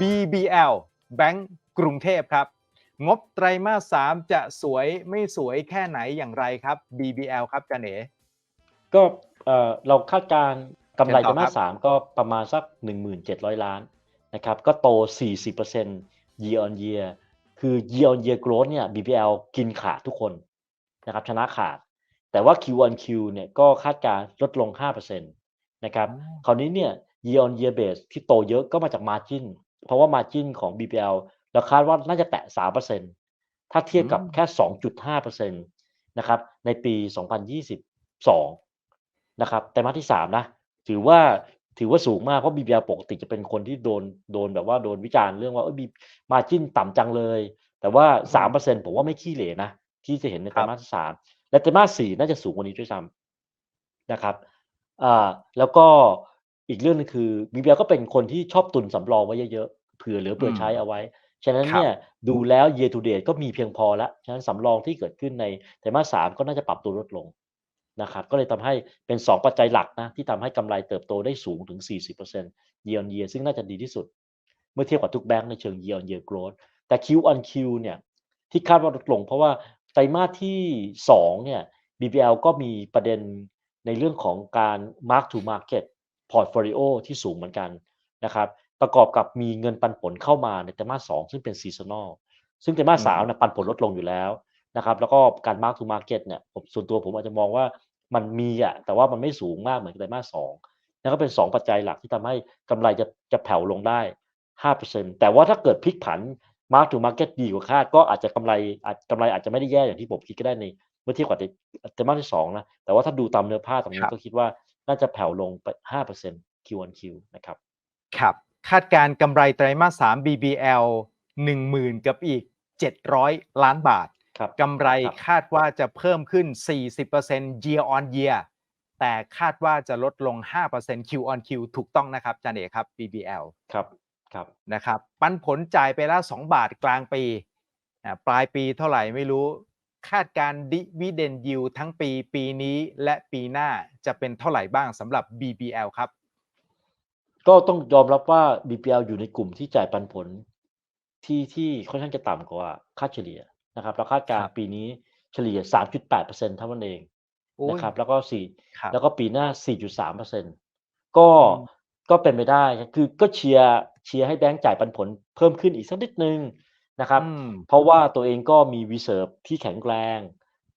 BBL แบงก์กรุงเทพครับ งบไตรมาส3จะสวยไม่สวยแค่ไหนอย่างไรครับ BBL ครับจันเอ๋ก็เอ่อเราคาดการณ์กำไรเชิญต่ไตรอมาครัสบสามก็ประมาณสัก 1,700 ล้านนะครับก็โต 40% year on year คือ year on year growth เนี่ย BBL กินขาดทุกคนนะครับชนะขาด แต่ว่า Q on Q เนี่ยก็คาดการณ์ลดลง 5%นะครับคราวนี้เนี่ย year on year base ที่โตเยอะก็มาจาก margin เพราะว่า margin ของ BBL เราคาดว่าน่าจะแตะ 3%ถ้าเทียบกับอืมแค่ 2.5%นะครับ ในปี 2022 นะครับไตรมาสที่ 3 นะ ถือว่าถือว่าสูงมาก เพราะ BBL ปกติจะเป็นคนที่โดนโดนแบบว่าโดนวิจารณ์เรื่องว่าเออมีมาจิ้นต่ำจังเลย แต่ว่า 3%ผมว่าไม่ขี้เหร่นะ ที่จะเห็นในคไตรรับมาสที่3และไตรมาส4น่าจะสูงกว่านี้ด้วยซ้ำนะครับอ่าแล้วก็อีกเรื่องหนึงคือ BBL ก็เป็นคนที่ชอบตุนสำรองไว้เยอะๆ เผื่อเหลือเผื่ออืมใช้เอาไว้ ฉะนั้นครับเนี่ยดูแล้ว year to date ก็มีเพียงพอแล้ว ฉะนั้นสำรองที่เกิดขึ้นในไตรมาส3ก็น่าจะปรับตัวลดลงนะครับก็เลยทำให้เป็น 2 ปัจจัยหลักนะที่ทำให้กำไรเติบโตได้สูงถึง 40% year on year ซึ่งน่าจะดีที่สุด เมื่อเทียบกับทุกแบงก์ในเชิง year on year growth แต่ Q on Q เนี่ยที่คาดว่าลดลง เพราะว่าไตรมาสที่ 2 เนี่ย BBL ก็มีประเด็นในเรื่องของการ mark to market portfolio ที่สูงเหมือนกันนะครับ ประกอบกับมีเงินปันผลเข้ามาในไตรมาส2ซึ่งเป็น seasonal ซึ่งไตรมาสอืม3นะปันผลลดลงอยู่แล้วนะครับ แล้วก็การ mark to market เนี่ยผมส่วนตัวผมอาจจะมองว่ามันมีอะแต่ว่ามันไม่สูงมากเหมือนไตรมาสสองนั่นก็เป็น 2 ปัจจัยหลักที่ทำให้กำไรจะจะแผ่วลงได้ 5%แต่ว่าถ้าเกิดพลิกผัน mark to market ดีกว่าคาด ก็อาจจะกำไรอาจกำไรอาจจะไม่ได้แย่อย่างที่ผมคิดก็ได้ในเมื่อเทียบกับไตรไตรมาสที่2นะแต่ว่าถ้าดูตามเนื้อผ้าตรงคนี้รับก็คิดว่าน่าจะแผ่วลงไป5% Q on Q นะครับ ครับ คาดการณ์กำไรไตรมาส 3 BBL 10,000 กับอีก 700 ล้านบาทครับกำไรครับคาดว่าจะเพิ่มขึ้น 40% year on year แต่คาดว่าจะลดลง 5% Q on Q ถูกต้องนะครับจันเอกครับ BBL ครับครับนะครับ ปันผลจ่ายไปแล้ว2บาทกลางปีอ่าปลายปีเท่าไหร่ไม่รู้ คาดการดิวิเดนยิวทั้งปีปีนี้และปีหน้าจะเป็นเท่าไหร่บ้างสำหรับ BBL ครับ ก็ต้องยอมรับว่า BPL อยู่ในกลุ่มที่จ่ายปันผลที่ที่ค่อนข้างจะต่ำกว่าค่าเฉลี่ยนะครับเราคาดการครัณ์บปีนี้เฉลี่ย 3.8%เท่านั้นเองโอ้ยนะครับแล้วก็สี่ครับแล้วก็ปีหน้า 4.3%ก็อืมก็เป็นไปได้คือก็เชียร์เชียร์ให้แบงก์จ่ายปันผลเพิ่มขึ้นอีกสักนิดนึงนะครับอืมเพราะว่าตัวเองก็มี reserve ที่แข็งแรง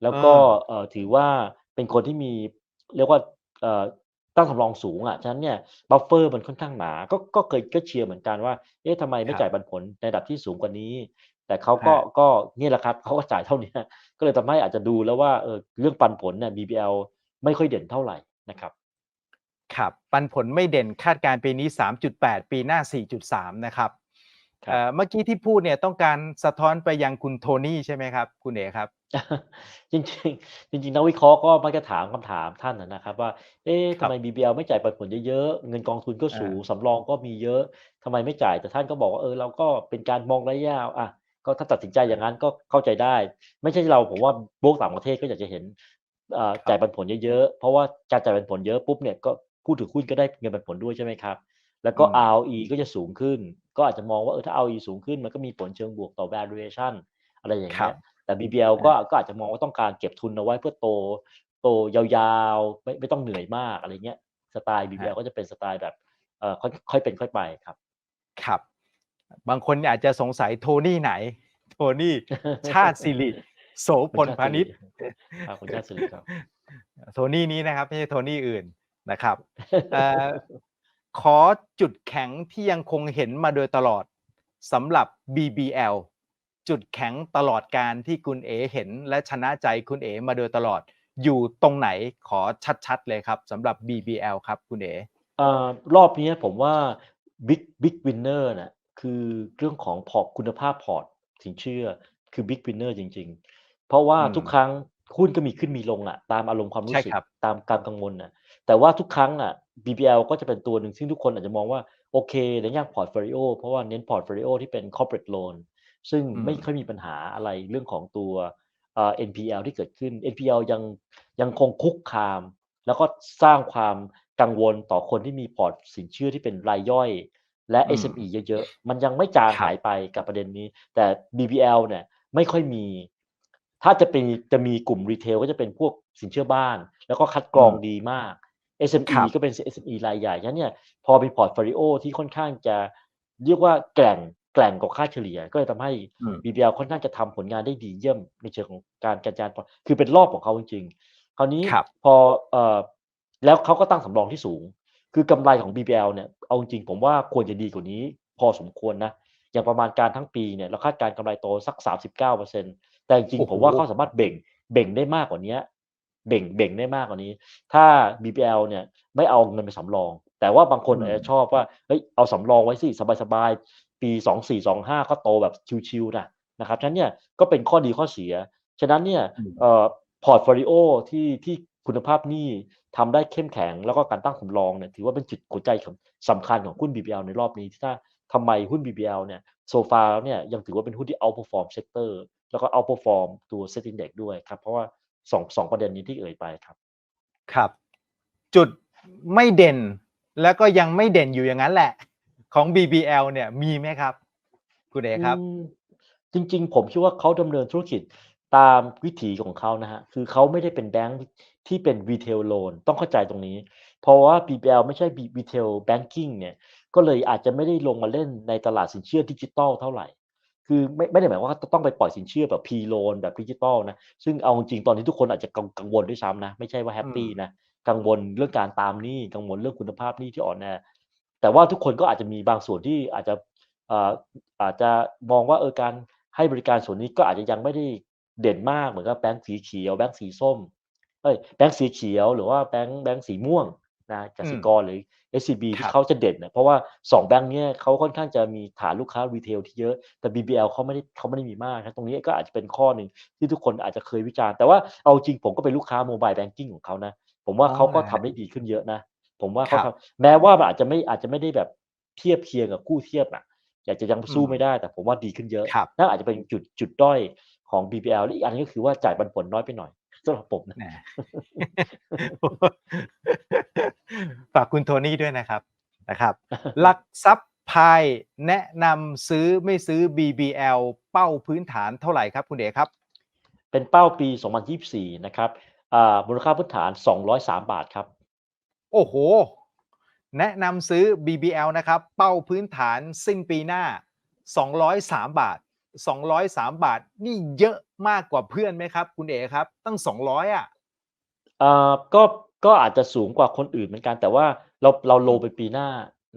แล้วก็อ่าเอ่อถือว่าเป็นคนที่มีเรียกว่าเอ่อ ตั้งสำรองสูงอะฉะนั้นเนี่ยบัฟเฟอร์มันค่อนข้างหนาก็ก็เคยก็เชียร์เหมือนกันว่าเอ๊ะทำไมไม่ครับจ่ายปันผลในระดับที่สูงกว่านี้ แต่เขาก็ฮะก็เนี่ยแหละครับเขาก็จ่ายเท่านี้ก็เลยทำให้อาจจะดูแล้วว่าเออเรื่องปันผลเนี่ย BBL ไม่ค่อยเด่นเท่าไหร่นะครับครับปันผลไม่เด่นคาดการณ์ปีนี้ 3.8 ปีหน้า 4.3 นะครับครับเอ่อเมื่อกี้ที่พูดเนี่ยต้องการสะท้อนไปยังคุณโทนี่ใช่ไหมครับ คุณเอ๋ครับ จริงๆจริงๆนักวิเคราะห์ก็มักจะถามคำถามท่านนะนะครับว่า เอ๊ะครัทำบไม BBL ไม่จ่ายปันผลเยอะๆ เงินกองทุนก็สูงอ่าสำรองก็มีเยอะทำไมไม่จ่ายแต่ท่านก็บอกว่าเออเราก็เป็นการมองระยะยาวอะก็ถ้าตัดสินใจอย่างนั้นก็เข้าใจได้ ไม่ใช่เราผมว่าโบกต่างประเทศก็อยากจะเห็นเอ่อครับจ่ายปันผลเยอะๆ เพราะว่าการจ่ายปันผลเยอะปุ๊บเนี่ยก็ผู้ถือหุ้นก็ได้เงินปันผลด้วยใช่ไหมครับ แล้วก็อืม ROE ก็จะสูงขึ้น ก็อาจจะมองว่าเออถ้า ROE สูงขึ้นมันก็มีผลเชิงบวกต่อ valuation อะไรอย่างครัเงี้บย แต่ BBL ก็ก็อาจจะมองว่าต้องการเก็บทุนเอาไว้เพื่อโต โตยาวๆ ไม่ไม่ต้องเหนื่อยมากอะไรเงี้ยสไตล์ BBL ฮะก็จะเป็นสไตล์แบบเอ่อค่อยค่อยเป็นค่อยไปครับ ครับ บางคนอาจจะสงสัยโทนี่ไหน โทนี่ ชาติสิริโสพลพาณิชย์ครับคุณชาติสิริครับ โทนี่นี้นะครับ ไม่ใช่โทนี่อื่นนะครับเอ่อขอจุดแข็งที่ยังคงเห็นมาโดยตลอดสำหรับ BBL จุดแข็งตลอดการที่คุณเอเห็น และชนะใจคุณเอมาโดยตลอด อยู่ตรงไหนขอชัดๆเลยครับสำหรับ BBL ครับคุณเอเอ่อรอบนี้ผมว่า Big Big Winner น่ะคือเรื่องของพอร์ตคุณภาพพอร์ตสินเชื่อคือ Big Winner จริง ๆ เพราะว่าอืมทุกครั้งหุ้นก็มีขึ้นมีลงอะ ตามอารมณ์ความรู้ใช่สึกครับตามการกังวลน่ะ แต่ว่าทุกครั้งอะ BBL ก็จะเป็นตัวหนึ่งซึ่งทุกคนอาจจะมองว่าโอเคในแง่พอร์ตโฟลิโอเพราะว่าเน้นพอร์ตโฟลิโอที่เป็น corporate loan ซึ่งอืมไม่ค่อยมีปัญหาอะไรเรื่องของตัวเอ่อ NPL ที่เกิดขึ้น NPL ยังยังคงคุกคาม แล้วก็สร้างความกังวลต่อคนที่มีพอร์ตสินเชื่อที่เป็นรายย่อย และอืม SME เยอะๆ มันยังไม่จางครับหายไปกับประเด็นนี้ แต่ BBL เนี่ยไม่ค่อยมี ถ้าจะเป็นจะมีกลุ่มรีเทลก็จะเป็นพวกสินเชื่อบ้าน แล้วก็คัดกรองอืมดีมาก SME ครับก็เป็น SME รายใหญ่ฉะนั้นเนี่ยพอมีพอร์ตโฟลิโอที่ค่อนข้างจะเรียกว่าแกร่ง แกร่งกว่าค่าเฉลี่ย ก็เลยทำให้อืม BBL ค่อนข้างจะทำผลงานได้ดีเยี่ยมในเชิงของการกระจายพอร์ตคือเป็นรอบของเขาจริงๆคราวนี้ครับพอเอ่อแล้วเขาก็ตั้งสำรองที่สูง คือกำไรของ BBL เนี่ยเอาจริงๆผมว่าควรจะดีกว่านี้ พอสมควรนะอย่างประมาณการทั้งปีเนี่ยเราคาดการณ์กำไรโตสัก 39%แต่จริงโอ้ๆโหผมว่าเขาสามารถเบ่งเบ่งได้มากกว่านี้เบ่งเบ่งได้มากกว่านี้ ถ้า BBL เนี่ยไม่เอาเงินไปสำรอง แต่ว่าบางคนอืมอาจจะชอบว่าเฮ้ยเอาสำรองไว้สิสบายๆ ปี 2425 ก็โตแบบชิวๆนะนะครับฉะนั้นเนี่ยก็เป็นข้อดีข้อเสีย ฉะนั้นเนี่ยอืมเอ่อพอร์ตโฟลิโอที่ที่คุณภาพหนี้ทำได้เข้มแข็งแล้วก็การตั้งสำรองเนี่ยถือว่าเป็นจุดหัวใจของสำคัญของหุ้น BBL ในรอบนี้ที่ถ้าทำไมหุ้น BBL เนี่ยโซฟาแล้วเนี่ยยังถือว่าเป็นหุ้นที่ outperform sector แล้วก็ outperform ตัว set index ด้วยครับ เพราะว่าสองสองประเด็นนี้ที่เอ่ยไปครับ ครับ จุดไม่เด่นแล้วก็ยังไม่เด่นอยู่อย่างนั้นแหละ ของ BBL เนี่ยมีไหมครับ คุณเอกครับ จริง ๆ ผมคิดว่าเขาดำเนินธุรกิจตามวิถีของเขานะฮะ คือเขาไม่ได้เป็นแบงค์ที่เป็น retail loan ต้องเข้าใจตรงนี้ เพราะว่า BBL ไม่ใช่ retail banking เนี่ยก็เลยอาจจะไม่ได้ลงมาเล่นในตลาดสินเชื่อดิจิตอลเท่าไหร่ คือไม่ไม่ได้หมายว่าต้องไปปล่อยสินเชื่อแบบ P loan แบบดิจิตอลนะ ซึ่งเอาจริงตอนนี้ทุกคนอาจจะกังกังวลด้วยซ้ำนะ ไม่ใช่ว่าแฮปปี้นะ กังวลเรื่องการตามหนี้ กังวลเรื่องคุณภาพหนี้ที่อ่อนแอ แต่ว่าทุกคนก็อาจจะมีบางส่วนที่อาจจะเอ่ออาจจะมองว่าเออการให้บริการส่วนนี้ก็อาจจะยังไม่ได้เด่นมากเหมือนกับแบงก์สีเขียวแบงก์สีส้มเอ้ยแบงก์สีเขียวหรือว่าแบงก์แบงก์สีม่วงนะกสิกรหรือ SCB ครัที่บเขาจะเด่นนะเพราะว่าสองแบงก์เนี้ยเขาค่อนข้างจะมีฐานลูกค้ารีเทลที่เยอะ แต่ BBL เขาไม่ได้เขาไม่ได้มีมากนะตรงนี้ก็อาจจะเป็นข้อหนึ่งที่ทุกคนอาจจะเคยวิจารณ์แต่ว่าเอาจริงผมก็เป็นลูกค้าโมบายแบงกิ้งของเขานะ ผมว่าอ๋อเขาก็เหรอทำฮะได้ดีขึ้นเยอะนะ ผมว่าคเขารับทำแม้ว่ามันอาจจะไม่อาจจะไม่ได้แบบเทียบเคียงกับคู่เทียบอะอยากจะยังสู้อืมไม่ได้แต่ผมว่าดีขึ้นเยอะครับนั่นอาจจะเป็นจุดจุดด้อยของ BBL และอีกอันนึงก็คือว่าจ่ายปันผลน้อยไปหน่อยสำหรับผมนะแหมฝากคุณโทนี่ด้วยนะครับนะครับหลักทรัพย์พายแนะนำซื้อไม่ซื้อ BBL เป้าพื้นฐานเท่าไหร่ครับ คุณเอกครับ เป็นเป้าปี 2024 นะครับอ่ามูลค่าพื้นฐาน 203 บาทครับ โอ้โห แนะนำซื้อ BBL นะครับ เป้าพื้นฐานสิ้นปีหน้า 203 บาท 203 บาท นี่เยอะมากกว่าเพื่อนไหมครับ คุณเอกครับ ตั้ง 200 อะอ่าก็ก็อาจจะสูงกว่าคนอื่นเหมือนกัน แต่ว่าเราเราโลเป็นปีหน้า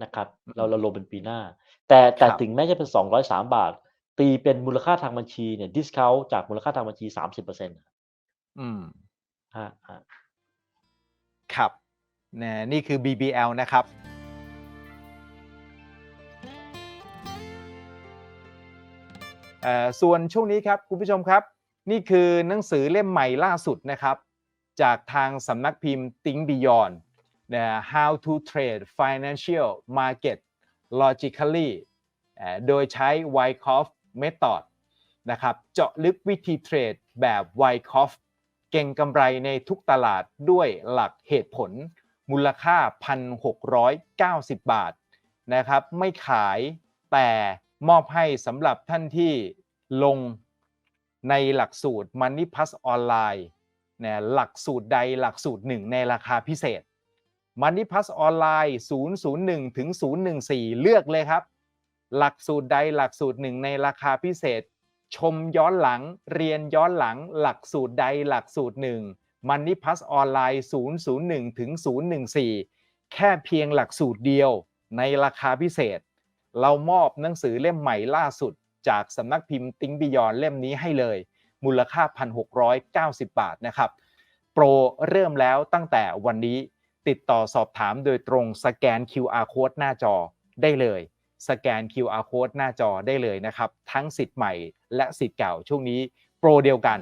นะครับอืมเราเราโลเป็นปีหน้า แต่แต่ครับถึงแม้จะเป็น 203 บาท ตีเป็นมูลค่าทางบัญชีเนี่ยดิสคาวจากมูลค่าทางบัญชี 30%อืมฮะฮะครับ นะนี่คือ BBL นะครับส่วนช่วงนี้ครับคุณผู้ชมครับ นี่คือหนังสือเล่มใหม่ล่าสุดนะครับ จากทางสำนักพิมพ์ Think Beyond นะ How to Trade Financial Market Logically โดยใช้ Wyckoff Method นะครับเจาะลึกวิธีเทรดแบบ Wyckoff เก่งกำไรในทุกตลาดด้วยหลักเหตุผล มูลค่า 1,690 บาทนะครับไม่ขายแต่มอบให้สำหรับท่านที่ลงในหลักสูตร Money Plus ออนไลน์นะหลักสูตรใดหลักสูตรหนึ่งในราคาพิเศษ Money Plus ออนไลน์001ถึง014 เลือกเลยครับ หลักสูตรใดหลักสูตรหนึ่งในราคาพิเศษ ชมย้อนหลังเรียนย้อนหลัง หลักสูตรใดหลักสูตรหนึ่ง Money Plus ออนไลน์ 001 ถึง 014 แค่เพียงหลักสูตรเดียวในราคาพิเศษ เรามอบหนังสือเล่มใหม่ล่าสุด จากสำนักพิมพ์ติ้งบิยอนเล่มนี้ให้เลย มูลค่า 1,690 บาทนะครับ โปรเริ่มแล้วตั้งแต่วันนี้ติดต่อสอบถามโดยตรงสแกน QR code หน้าจอได้เลย สแกน QR code หน้าจอได้เลยนะครับ ทั้งสิทธิ์ใหม่และสิทธิ์เก่าช่วงนี้โปรเดียวกัน